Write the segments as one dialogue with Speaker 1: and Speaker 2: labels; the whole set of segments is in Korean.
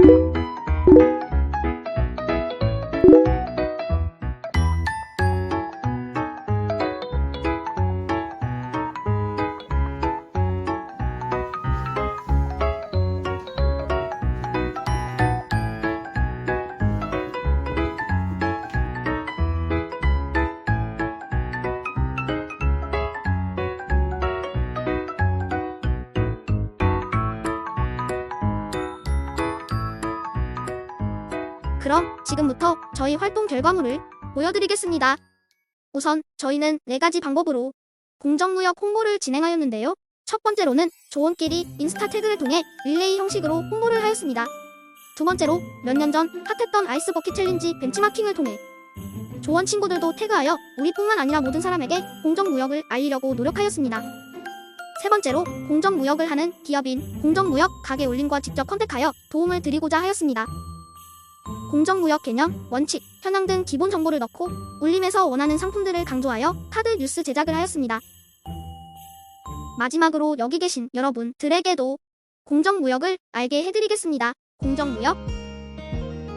Speaker 1: Thank you. 그럼 지금부터 저희 활동 결과물을 보여드리겠습니다. 우선 저희는 네 가지 방법으로 공정무역 홍보를 진행하였는데요. 첫 번째로는 조원끼리 인스타 태그를 통해 릴레이 형식으로 홍보를 하였습니다. 두 번째로 몇 년 전 핫했던 아이스 버킷 챌린지 벤치마킹을 통해 조원 친구들도 태그하여 우리뿐만 아니라 모든 사람에게 공정무역을 알리려고 노력하였습니다. 세 번째로 공정무역을 하는 기업인 공정무역 가게 올림과 직접 컨택하여 도움을 드리고자 하였습니다. 공정무역 개념, 원칙, 현황 등 기본 정보를 넣고 울림에서 원하는 상품들을 강조하여 카드 뉴스 제작을 하였습니다. 마지막으로 여기 계신 여러분들에게도 공정무역을 알게 해드리겠습니다. 공정무역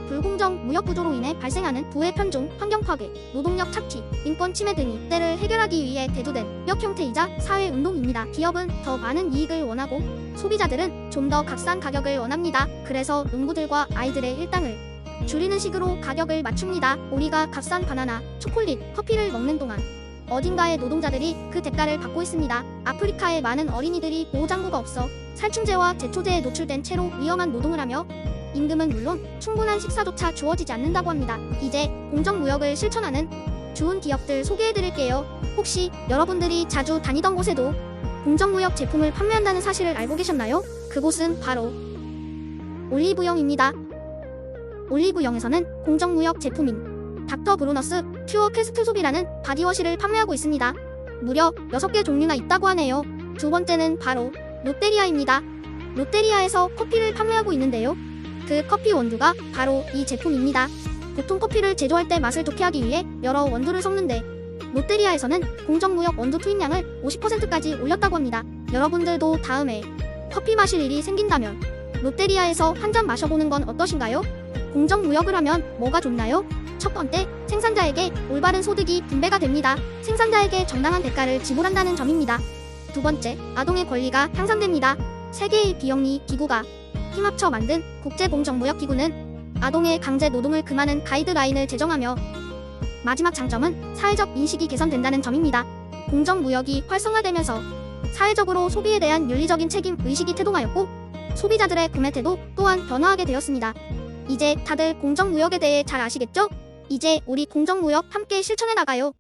Speaker 1: 불공정 무역 구조로 인해 발생하는 부의 편중, 환경 파괴, 노동력 착취, 인권 침해 등이 때를 해결하기 위해 대두된 역 형태이자 사회 운동입니다. 기업은 더 많은 이익을 원하고 소비자들은 좀 더 값싼 가격을 원합니다. 그래서 농부들과 아이들의 일당을 줄이는 식으로 가격을 맞춥니다. 우리가 값싼 바나나, 초콜릿, 커피를 먹는 동안 어딘가의 노동자들이 그 대가를 받고 있습니다. 아프리카의 많은 어린이들이 보호장구가 없어 살충제와 제초제에 노출된 채로 위험한 노동을 하며 임금은 물론 충분한 식사조차 주어지지 않는다고 합니다. 이제 공정무역을 실천하는 좋은 기업들 소개해드릴게요. 혹시 여러분들이 자주 다니던 곳에도 공정무역 제품을 판매한다는 사실을 알고 계셨나요? 그곳은 바로 올리브영입니다. 올리브영에서는 공정무역 제품인 닥터 브루너스 퓨어 캐스트 소비라는 바디워시를 판매하고 있습니다. 무려 6개 종류나 있다고 하네요. 두 번째는 바로 롯데리아입니다. 롯데리아에서 커피를 판매하고 있는데요. 그 커피 원두가 바로 이 제품입니다. 보통 커피를 제조할 때 맛을 좋게 하기 위해 여러 원두를 섞는데 롯데리아에서는 공정무역 원두 투입량을 50%까지 올렸다고 합니다. 여러분들도 다음에 커피 마실 일이 생긴다면 롯데리아에서 한 잔 마셔보는 건 어떠신가요? 공정무역을 하면 뭐가 좋나요? 첫 번째, 생산자에게 올바른 소득이 분배가 됩니다. 생산자에게 정당한 대가를 지불한다는 점입니다. 두 번째, 아동의 권리가 향상됩니다. 세계의 비영리 기구가 힘합쳐 만든 국제공정무역기구는 아동의 강제 노동을 금하는 가이드라인을 제정하며 마지막 장점은 사회적 인식이 개선된다는 점입니다. 공정무역이 활성화되면서 사회적으로 소비에 대한 윤리적인 책임 의식이 태동하였고 소비자들의 구매 태도 또한 변화하게 되었습니다. 이제 다들 공정무역에 대해 잘 아시겠죠? 이제 우리 공정무역 함께 실천해 나가요.